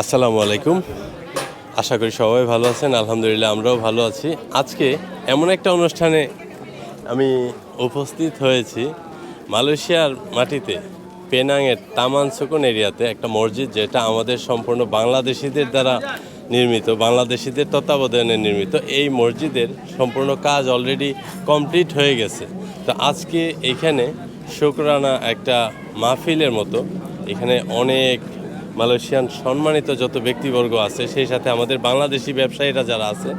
আসসালামু আলাইকুম। আশা করি সবাই ভালো আছেন, আলহামদুলিল্লাহ আমরাও ভালো আছি। আজকে এমন একটা অনুষ্ঠানে আমি উপস্থিত হয়েছি। মালয়েশিয়ার মাটিতে, পেনাংয়ের তামান সুকুন এরিয়াতে একটা মসজিদ যেটা আমাদের সম্পূর্ণ বাংলাদেশিদের দ্বারা নির্মিত, বাংলাদেশিদের তত্ত্বাবধানে নির্মিত। এই মসজিদের সম্পূর্ণ কাজ অলরেডি কমপ্লিট হয়ে গেছে। তো আজকে এখানে শুকরানা একটা মাহফিলের মতো, এখানে অনেক মালয়েশিয়ান সম্মানিত যত ব্যক্তিবর্গ আছে সেই সাথে আমাদের বাংলাদেশি ব্যবসায়ীরা যারা আছে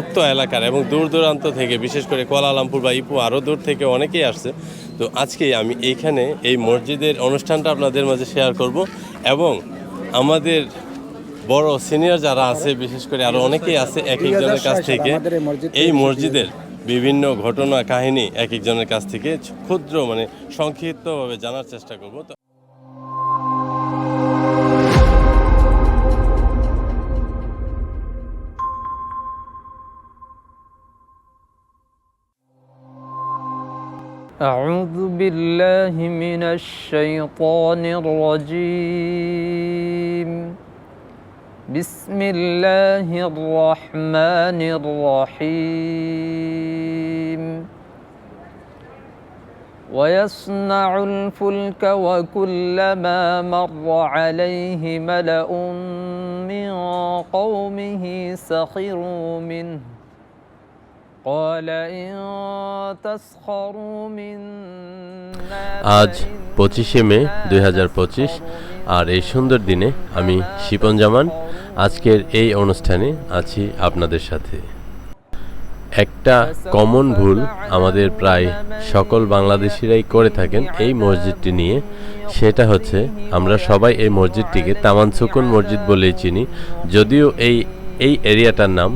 উক্ত এলাকার এবং দূর দূরান্ত থেকে বিশেষ করে কোয়ালালামপুর বা ইপু আরও দূর থেকে অনেকেই আসছে। তো আজকে আমি এইখানে এই মসজিদের অনুষ্ঠানটা আপনাদের মাঝে শেয়ার করব এবং আমাদের বড় সিনিয়র যারা আছে বিশেষ করে আরও অনেকেই আছে এক একজনের কাছ থেকে এই মসজিদের বিভিন্ন ঘটনা কাহিনী এক একজনের কাছ থেকে ক্ষুদ্র মানে সংক্ষিপ্তভাবে জানার চেষ্টা করব। أعوذ بالله من الشيطان الرجيم. بسم الله الرحمن الرحيم. ويصنع الفلك وكلما مر عليه ملأ من قومه سخروا منه. আজ পঁচিশে মে দু হাজার পঁচিশ আর এই সুন্দর দিনে আমি শিপন জামান আজকের এই অনুষ্ঠানে আছি আপনাদের সাথে। একটা কমন ভুল আমাদের প্রায় সকল বাংলাদেশিরাই করে থাকেন এই মসজিদটি নিয়ে সেটা হচ্ছে আমরা সবাই এই মসজিদটিকে তামান সুকুন মসজিদ বলেই চিনি যদিও এই এই এরিয়াটার নাম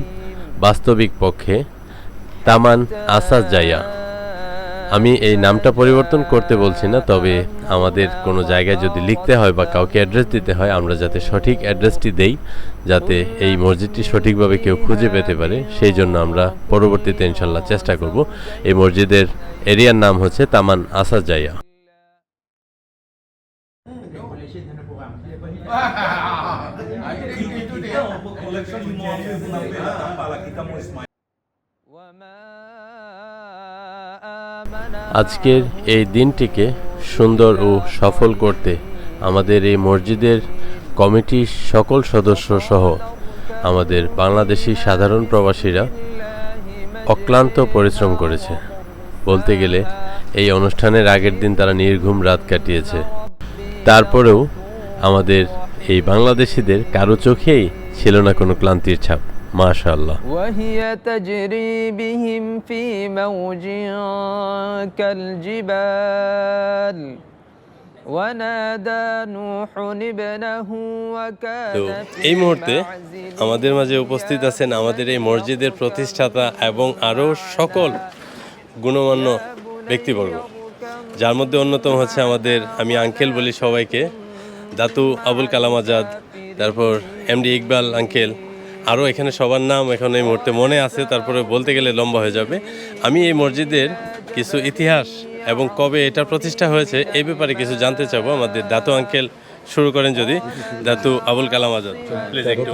বাস্তবিক পক্ষে তামান আসাস জায়া। আমি এই নামটা পরিবর্তন করতে বলছি না, তবে আমাদের কোনো জায়গায় যদি লিখতে হয় বা কাউকে অ্যাড্রেস দিতে হয়, আমরা যাতে সঠিক অ্যাড্রেসটি দেই, যাতে এই মসজিদটি সঠিকভাবে কেউ খুঁজে পেতে পারে, সেই জন্য আমরা পরবর্তীতে ইনশাল্লাহ চেষ্টা করব। এই মসজিদের এরিয়ার নাম হচ্ছে তামান আসাস জাইয়া আজকের এই দিনটিকে সুন্দর ও সফল করতে আমাদের এই মসজিদের কমিটির সকল সদস্য সহ আমাদের বাংলাদেশি সাধারণ প্রবাসীরা অক্লান্ত পরিশ্রম করেছে। বলতে গেলে এই অনুষ্ঠানের আগের দিন তারা নির্ঘুম রাত কাটিয়েছে। তারপরেও আমাদের এই বাংলাদেশিদের কারও চোখেই ছিল না কোনো ক্লান্তির ছাপ। ফি এই মুহূর্তে আমাদের মাঝে উপস্থিত আছেন আমাদের এই মসজিদের প্রতিষ্ঠাতা এবং আরও সকল গুণমান্য ব্যক্তিবর্গ যার মধ্যে অন্যতম হচ্ছে আমাদের আমি আঙ্কেল বলি সবাইকে দাতু আবুল কালাম আজাদ তারপর এমডি ইকবাল আঙ্কেল আরও এখানে সবার নাম এখন এই মুহূর্তে মনে আছে তারপরে বলতে গেলে লম্বা হয়ে যাবে। আমি এই মসজিদের কিছু ইতিহাস এবং কবে এটা প্রতিষ্ঠা হয়েছে এই ব্যাপারে কিছু জানতে চাবো। আমাদের দাতু আঙ্কেল শুরু করেন যদি। দাতু আবুল কালাম আজাদ প্লিজ একটু।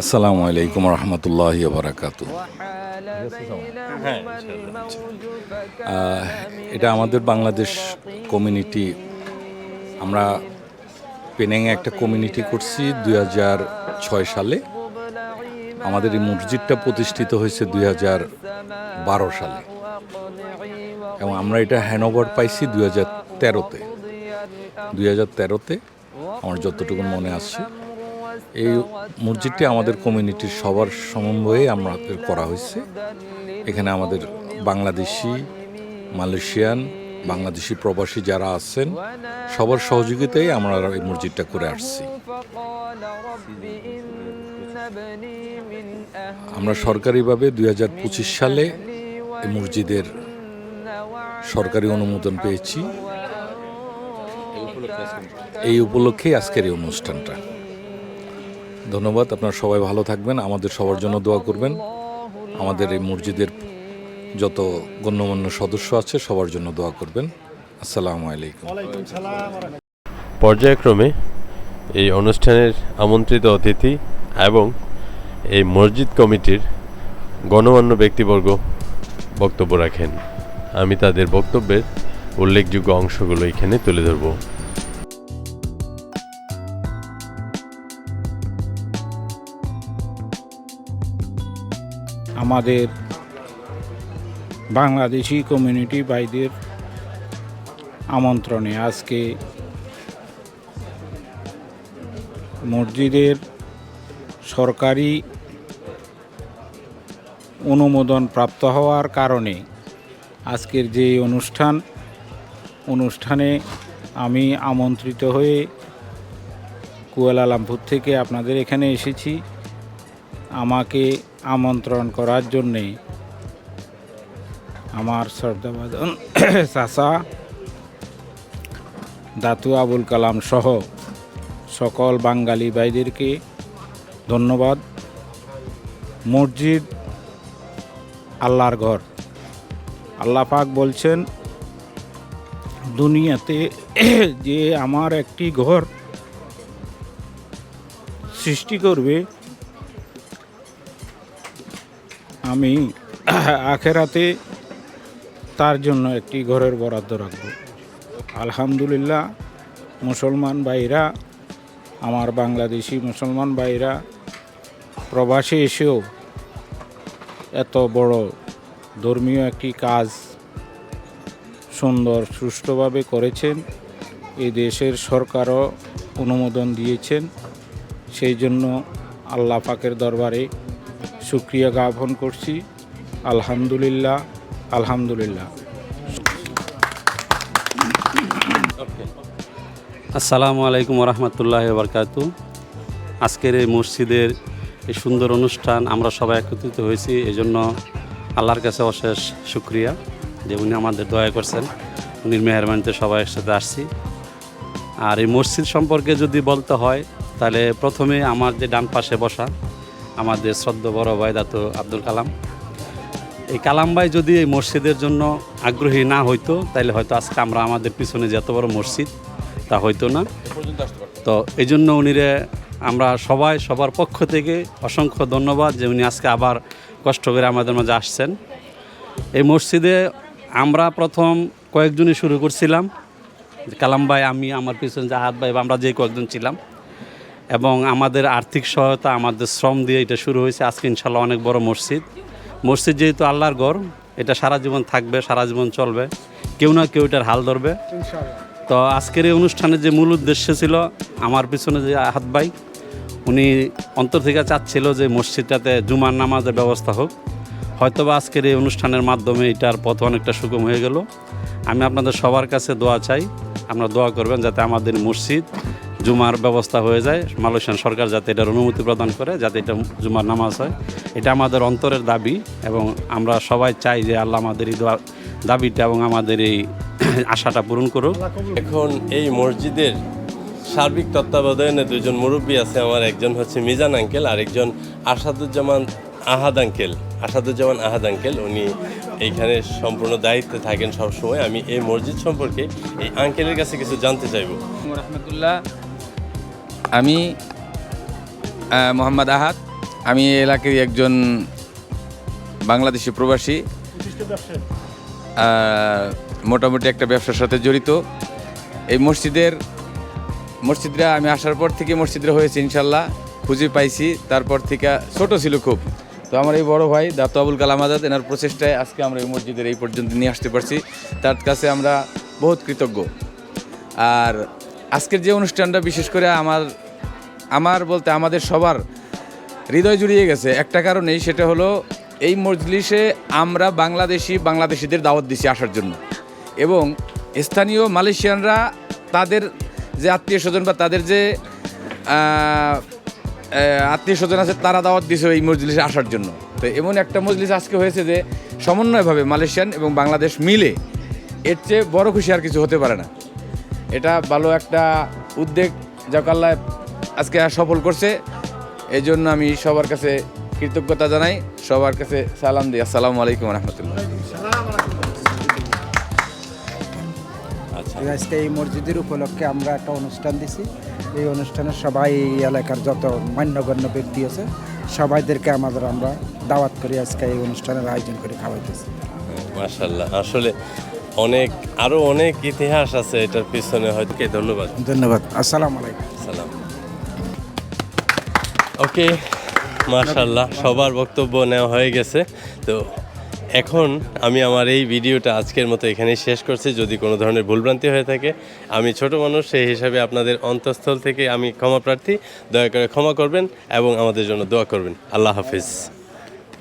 আসসালামু আলাইকুম রহমতুল্লাহ বারাকাত। হ্যাঁ, এটা আমাদের বাংলাদেশ কমিউনিটি আমরা পেনেঙে একটা কমিউনিটি করছি দুই ছয় সালে। আমাদের এই মসজিদটা প্রতিষ্ঠিত হয়েছে দুই হাজার বারো সালে। এবং আমরা এটা হ্যানোভার পাইছি দুই হাজার তেরোতে। দুই হাজার তেরোতে আমার যতটুকু মনে আসছে এই মসজিদটি আমাদের কমিউনিটির সবার সমন্বয়ে আমাদের করা হয়েছে। এখানে আমাদের বাংলাদেশি, মালয়েশিয়ান বাংলাদেশি প্রবাসী যারা আছেন, সবার সহযোগিতায় আমরা এই মসজিদটা করে আসছি। আমরা সরকারিভাবে দু হাজার পঁচিশ সালে এই মসজিদের সরকারি অনুমোদন পেয়েছি। এই উপলক্ষেই আজকের এই অনুষ্ঠানটা। ধন্যবাদ, আপনারা সবাই ভালো থাকবেন, আমাদের সবার জন্য দোয়া করবেন। আমাদের এই মসজিদের যত গণ্যমান্য সদস্য আছে সবার জন্য দোয়া করবেন। আসসালামু আলাইকুম। পর্যায়ক্রমে এই অনুষ্ঠানের আমন্ত্রিত অতিথি এবং এই মসজিদ কমিটির গণমান্য ব্যক্তিবর্গ বক্তব্য রাখেন। আমি তাদের বক্তব্যের উল্লেখযোগ্য অংশগুলো এখানে তুলে ধরব। আমাদের বাংলাদেশি কমিউনিটি ভাইদের আমন্ত্রণে আজকে মসজিদের সরকারি অনুমোদন প্রাপ্ত হওয়ার কারণে আজকের যে অনুষ্ঠান, অনুষ্ঠানে আমি আমন্ত্রিত হয়ে কুয়ালালামপুর থেকে আপনাদের এখানে এসেছি। আমাকে আমন্ত্রণ করার জন্যে আমার শ্রদ্ধাবাদন চাচা, দাতু আবুল কালাম সহ সকল বাঙালি ভাইদেরকে ধন্যবাদ। মসজিদ আল্লাহর ঘর। আল্লাহ পাক বলছেন, দুনিয়াতে যে আমার একটি ঘর সৃষ্টি করবে, আমি আখেরাতে তার জন্য একটি ঘরের বরাদ্দ রাখব। আলহামদুলিল্লাহ, মুসলমান ভাইরা, আমার বাংলাদেশি মুসলমান ভাইরা, প্রবাসে এসেও এত বড় ধর্মীয় একটি কাজ সুন্দর সুষ্ঠুভাবে করেছেন। এই দেশের সরকারও অনুমোদন দিয়েছেন। সেই জন্য আল্লাহ পাকের দরবারে শুক্রিয়া জ্ঞাপন করছি। আলহামদুলিল্লাহ আলহামদুলিল্লাহ। আসসালামু আলাইকুম রহমতুল্লাহ বরকাতু আজকের এই মসজিদের এই সুন্দর অনুষ্ঠান আমরা সবাই একত্রিত হয়েছি এই জন্য আল্লাহর কাছে অশেষ শুক্রিয়া যে উনি আমাদের দয়া করছেন। উনির মেহরবানিতে সবাই একসাথে আসছি। আর এই মসজিদ সম্পর্কে যদি বলতে হয়, তাহলে প্রথমে আমার যে ডান পাশে বসা, আমাদের শ্রদ্ধ বড় ভাই দাতো আব্দুল কালাম। এই কালাম ভাই যদি এই মসজিদের জন্য আগ্রহী না হইতো তাহলে হয়তো আজকে আমরা আমাদের পিছনে যে এত বড় মসজিদ তা হইতো না। তো এই জন্য উনিরে আমরা সবাই সবার পক্ষ থেকে অসংখ্য ধন্যবাদ যে উনি আজকে আবার কষ্ট করে আমাদের মাঝে আসছেন। এই মসজিদে আমরা প্রথম কয়েকজনই শুরু করছিলাম। কালাম ভাই আমি আমার পিছনে জাহাদ ভাই বা আমরা যে কয়েকজন ছিলাম। এবং আমাদের আর্থিক সহায়তা আমাদের শ্রম দিয়ে এটা শুরু হয়েছে। আজকে ইনশাল্লাহ অনেক বড় মসজিদ। মসজিদ যেহেতু আল্লাহর ঘর এটা সারা জীবন থাকবে সারা জীবন চলবে। কেউ না কেউ এটার হাল ধরবে। তো আজকের এই অনুষ্ঠানের যে মূল উদ্দেশ্য ছিল আমার পিছনে যে আহাত ভাই উনি অন্তর থেকে চাচ্ছিল যে মসজিদটাতে জুমার নামাজের ব্যবস্থা হোক। হয়তোবা আজকের এই অনুষ্ঠানের মাধ্যমে এটার পথ অনেকটা সুগম হয়ে গেল। আমি আপনাদের সবার কাছে দোয়া চাই। আপনারা দোয়া করবেন যাতে আমাদের মসজিদ জুমার ব্যবস্থা হয়ে যায়। মালয়েশিয়ান সরকার যাতে এটার অনুমতি প্রদান করে যাতে এটা জুমার নামাজ হয়। এটা আমাদের অন্তরের দাবি এবং আমরা সবাই চাই যে আল্লাহ আমাদের এই দোয়া- দাবিটা এবং আমাদের এই আশাটা পূরণ করুক। এখন এই মসজিদের সার্বিক তত্ত্বাবধানে দুজন মুরব্বী আছে। আমার একজন হচ্ছে মিজান আঙ্কেল আর একজন আসাদুজ্জামান আহাদ আঙ্কেল। আসাদুজ্জামান আহাদ আঙ্কেল উনি এইখানে সম্পূর্ণ দায়িত্বে থাকেন সবসময়। আমি এই মসজিদ সম্পর্কে এই আঙ্কেলের কাছে কিছু জানতে চাইব। রহমতুল্লাহ। আমি মোহাম্মদ আহাদ। আমি এলাকার একজন বাংলাদেশি প্রবাসী। মোটামুটি একটা ব্যবসার সাথে জড়িত। এই মসজিদের, মসজিদরা, আমি আসার পর থেকে মসজিদরা হয়েছে ইনশাল্লাহ। খুঁজে পাইছি, তারপর থেকে ছোট ছিল খুব। তো আমার এই বড় ভাই দাতো আবুল কালাম আজাদ, এনার প্রচেষ্টায় আজকে আমরা এই মসজিদের এই পর্যন্ত নিয়ে আসতে পারছি। তার কাছে আমরা বহুত কৃতজ্ঞ। আর আজকের যে অনুষ্ঠানটা, বিশেষ করে আমার আমার বলতে আমাদের সবার হৃদয় জুড়িয়ে গেছে, একটা কারণেই সেটা হলো এই মজলিসে আমরা বাংলাদেশি, বাংলাদেশিদের দাওয়াত দিছি আসার জন্য। এবং স্থানীয় মালয়েশিয়ানরা তাদের যে আত্মীয় স্বজন বা তাদের যে আত্মীয় স্বজন আছে, তারা দাওয়াত দিছে এই মজলিসে আসার জন্য। তো এমন একটা মজলিস আজকে হয়েছে যে, সমন্বয়ভাবে মালয়েশিয়ান এবং বাংলাদেশ মিলে এর চেয়ে বড় খুশি আর কিছু হতে পারে না। এটা ভালো একটা উদ্যোগ যা আল্লাহ আজকে সফল করছে। এই জন্য আমি সবার কাছে কৃতজ্ঞতা জানাই সবার কাছে সালাম দিই। আসসালামু আলাইকুম রহমতুল্লাহ। আচ্ছা। আজকে এই মসজিদের উপলক্ষে আমরা একটা অনুষ্ঠান দিছি। এই অনুষ্ঠানে সবাই এই এলাকার যত মান্যগণ্য ব্যক্তি আছে সবাইদেরকে আমাদের আমরা দাওয়াত করি আজকে এই অনুষ্ঠানের আয়োজন করে খাওয়াইতেছি। মাশাল্লাহ আসলে অনেক আরও অনেক ইতিহাস আছে এটার পিছনে হয়তো। কে ধন্যবাদ। ধন্যবাদ। আসসালাম আলাইকুম। সালাম। ওকে মাশাল্লাহ সবার বক্তব্য নেওয়া হয়ে গেছে। তো এখন আমি আমার এই ভিডিওটা আজকের মতো এখানেই শেষ করছি। যদি কোনো ধরনের ভুলভ্রান্তি হয়ে থাকে আমি ছোট মানুষ সেই হিসাবে আপনাদের অন্তঃস্থল থেকে আমি ক্ষমা প্রার্থী। দয়া করে ক্ষমা করবেন এবং আমাদের জন্য দোয়া করবেন। আল্লাহ হাফিজ।